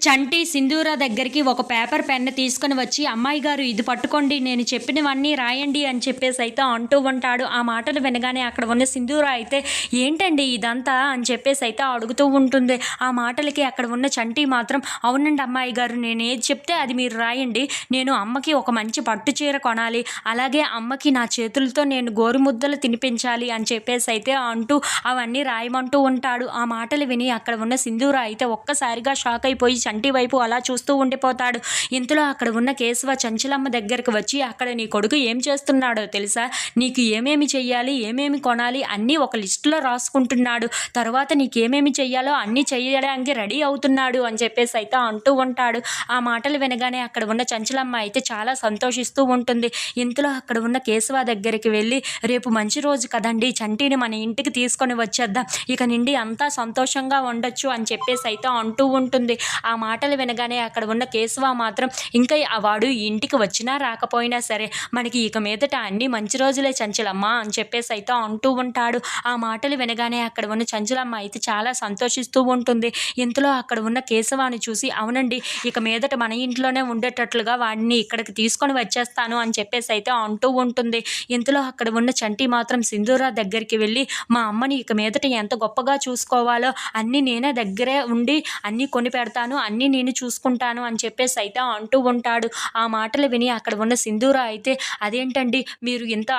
చంటి సింధూర దగ్గరికి ఒక పేపర్ పెన్ తీసుకొని వచ్చి అమ్మాయి గారు ఇది పట్టుకోండి నేను చెప్పినవన్నీ రాయండి అని చెప్పేసి అయితే అంటూ ఉంటాడు. ఆ మాటలు వినగానే అక్కడ ఉన్న సింధూర అయితే ఏంటండి ఇదంతా? అని చెప్పేసి అయితే అడుగుతూ ఉంటుంది. ఆ మాటలకి అక్కడ ఉన్న చంటి మాత్రం అవునండి అమ్మాయి గారు నేను ఏది చెప్తే అది మీరు రాయండి. నేను అమ్మకి ఒక మంచి పట్టు చీర కొనాలి. అలాగే అమ్మకి నా చేతులతో నేను గోరుముద్దలు తినిపించాలి అని చెప్పేసి అయితే అంటూ అవన్నీ రాయమంటూ ఉంటాడు. ఆ మాటలు విని అక్కడ ఉన్న సింధూర అయితే ఒక్కసారిగా షాక్ అయిపోయి చంటి వైపు అలా చూస్తూ ఉండిపోతాడు. ఇంతలో అక్కడ ఉన్న కేశవ చంచలమ్మ దగ్గరకు వచ్చి అక్కడ నీ కొడుకు ఏం చేస్తున్నాడో తెలుసా? నీకు ఏమేమి చెయ్యాలి? ఏమేమి కొనాలి? అన్నీ ఒక లిస్టులో రాసుకుంటున్నాడు. తర్వాత నీకేమేమి చెయ్యాలో అన్నీ చేయడానికి రెడీ అవుతున్నాడు అని చెప్పేసి అయితే అంటూ ఉంటాడు. ఆ మాటలు వినగానే అక్కడ ఉన్న చంచలమ్మ అయితే చాలా సంతోషిస్తూ ఉంటుంది. ఇంతలో అక్కడ ఉన్న కేశవ దగ్గరికి వెళ్ళి రేపు మంచి రోజు కదండి చంటిని మన ఇంటికి తీసుకొని వచ్చేద్దాం. ఇక నుండి అంతా సంతోషంగా ఉండొచ్చు అని చెప్పేసి అయితే అంటూ ఉంటుంది. ఆ మాటలు వినగానే అక్కడ ఉన్న కేశవ మాత్రం ఇంకా వాడు ఇంటికి వచ్చినా రాకపోయినా సరే మనకి ఇక మీదట అన్ని మంచి రోజులే చంచలమ్మ అని చెప్పేసి అయితే అంటూ ఉంటాడు. ఆ మాటలు వినగానే అక్కడ ఉన్న చంచలమ్మ అయితే చాలా సంతోషిస్తూ ఉంటుంది. ఇంతలో అక్కడ ఉన్న కేశవాన్ని చూసి అవునండి ఇక మీదట మన ఇంట్లోనే ఉండేటట్లుగా వాడిని ఇక్కడికి తీసుకొని వచ్చేస్తాను అని చెప్పేసి అయితే అంటూ ఉంటుంది. ఇంతలో అక్కడ ఉన్న చంటి మాత్రం సింధూరా దగ్గరికి వెళ్ళి మా అమ్మని ఇక మీదట ఎంత గొప్పగా చూసుకోవాలో అన్నీ నేనే దగ్గరే ఉండి అన్నీ కొని పెడతాను అన్నీ నేను చూసుకుంటాను అని చెప్పేసి అయితే అంటూ ఉంటాడు. ఆ మాటలు విని అక్కడ ఉన్న సింధూర అయితే అదేంటండి? మీరు ఇంత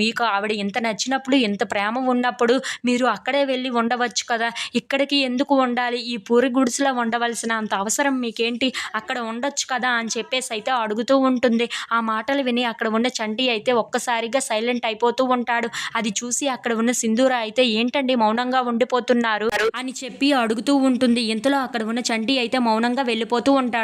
మీకు ఆవిడ ఇంత నచ్చినప్పుడు ఇంత ప్రేమ ఉన్నప్పుడు మీరు అక్కడే వెళ్ళి ఉండవచ్చు కదా? ఇక్కడికి ఎందుకు ఉండాలి? ఈ పూరి గుడిసెలో ఉండవలసిన అంత అవసరం మీకేంటి? అక్కడ ఉండొచ్చు కదా? అని చెప్పేసి అయితే అడుగుతూ ఉంటుంది. ఆ మాటలు విని అక్కడ ఉన్న చంటి అయితే ఒక్కసారిగా సైలెంట్ అయిపోతూ ఉంటాడు. అది చూసి అక్కడ ఉన్న సింధూర అయితే ఏంటండి మౌనంగా ఉండిపోతున్నారు? అని చెప్పి అడుగుతూ ఉంటుంది. ఇంతలో అక్కడ ఉన్న చంటి అయితే మౌనంగా వెళ్ళిపోతూ ఉంటాడు.